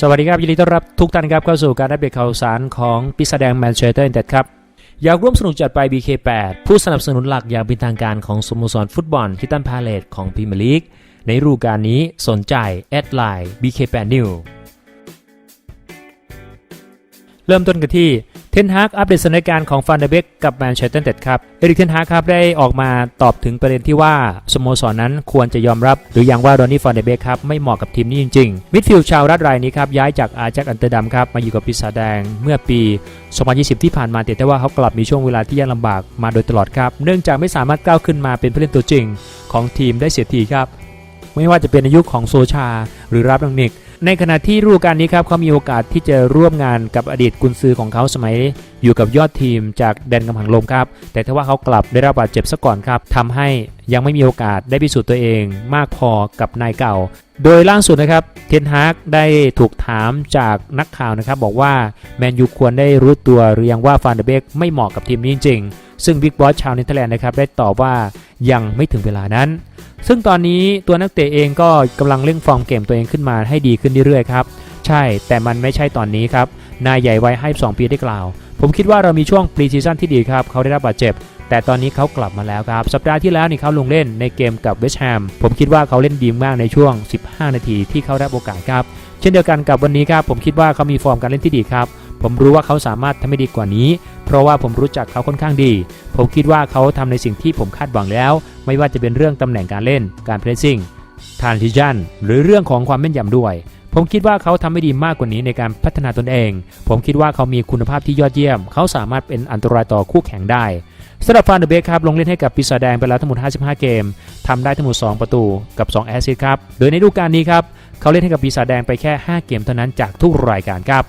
สวัสดีครับ ยินดีต้อนรับทุกท่านครับเข้าสู่การอัปเดตข่าวสารของปีศาจแดงแมนเชสเตอร์ยูไนเต็ดครับ อยากร่วมสนุกจัดไป BK8 ผู้สนับสนุนหลักอย่างเป็นทางการของสโมสรฟุตบอลทิตันพาเลตของพรีเมียร์ลีกในฤดูกาลนี้สนใจแอดไลน์ BK8 New เริ่มต้นกันที่ เทนฮากอัปเดตสถานการณ์ของฟันเดเบกกับแมนเชสเตอร์เต็ดครับ เอริกเทนฮากครับได้ออกมาตอบถึงประเด็นที่ว่าสโมสรนั้นควรจะยอมรับ หรือยังว่าโรนนี่ฟันเดเบกครับไม่เหมาะกับทีมนี้จริงๆมิดฟิลด์ชาวรัฐรายนี้ครับย้ายจากอาแจ็คอันเตอร์ดัมครับมาอยู่กับปีศาจแดงเมื่อปี 2020 ที่ผ่านมาแต่ว่าเขากลับมีช่วงเวลาที่ยากลำบากมาโดยตลอดครับเนื่องจากไม่สามารถก้าวขึ้นมาเป็นผู้เล่นตัวจริง ของทีมได้เสียทีครับไม่ว่าจะเป็นในยุของโซชา หรือรับดังนิก ในขณะที่ฤดูกาลนี้ครับเขามีโอกาสที่จะร่วมงานกับอดีตกุนซือของเขาสมัย อยู่กับยอดทีมจากแดนกำหังลมครับ แต่ถ้าว่าเขากลับได้รับบาดเจ็บซะก่อนครับทำให้ยังไม่มีโอกาสได้พิสูจน์ตัวเองมากพอกับนายเก่า โดยล่าสุดนะครับเทนฮากได้ถูกถามจากนักข่าวนะครับ บอกว่าแมนยูควรได้รู้ตัวหรือยังว่าฟานเดเบกไม่เหมาะกับทีมนี้จริงๆซึ่งบิ๊กบอสชาวเนเธอร์แลนด์นะครับได้ตอบว่ายังไม่ถึงเวลานั้น ซึ่งตอนนี้ตัวนักเตะเองก็กำลังเร่งฟอร์มเกมตัวเองขึ้นมาให้ดีขึ้นเรื่อยๆครับ ใช่แต่มันไม่ใช่ตอนนี้ครับ นายใหญ่วัยให้2ปีได้กล่าว ผมคิดว่าเรามีช่วงปรีซีซั่นที่ดีครับ เขาได้รับบาดเจ็บ แต่ตอนนี้เขากลับมาแล้วครับ สัปดาห์ที่แล้วนี่เขาลงเล่นในเกมกับเวสต์แฮมผมคิดว่าเขาเล่นดีมากในช่วง 15 นาทีที่เขาได้โอกาสครับ เช่นเดียวกันกับวันนี้ครับผมคิดว่าเขามีฟอร์มการเล่นที่ดีครับ ผมรู้ว่าเขาสามารถทำให้ดีกว่านี้ เพราะว่าผมรู้จักเขาค่อนข้างดี ผมคิดว่าเขาทำในสิ่งที่ผมคาดหวังแล้ว ไม่ว่าจะเป็นเรื่องตำแหน่งการเล่น การเพรสซิ่งทานทิชันหรือเรื่องของความแม่นยำด้วย ผมคิดว่าเขาทำไม่ดีมากกว่านี้ในการพัฒนาตนเอง ผมคิดว่าเขามีคุณภาพที่ยอดเยี่ยม เขาสามารถเป็นอันตรายต่อคู่แข่งได้สำหรับฟานเดอร์เบคครับลงเล่นให้กับปีศาจแดงไปแล้วทั้งหมด 55 เกมทำได้ทั้งหมด 2 ประตูกับ 2 แอสซิสต์ครับ โดยในฤดูกาลนี้ครับ เขาเล่นให้กับปีศาจแดงไปแค่ 5 เกมเท่านั้นจากทุกรายการครับ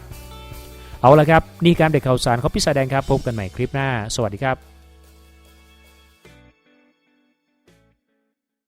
เอาละครับ นี่การเด็กข่าวสารของปีศาจแดงครับ พบกันใหม่คลิปหน้า สวัสดีครับ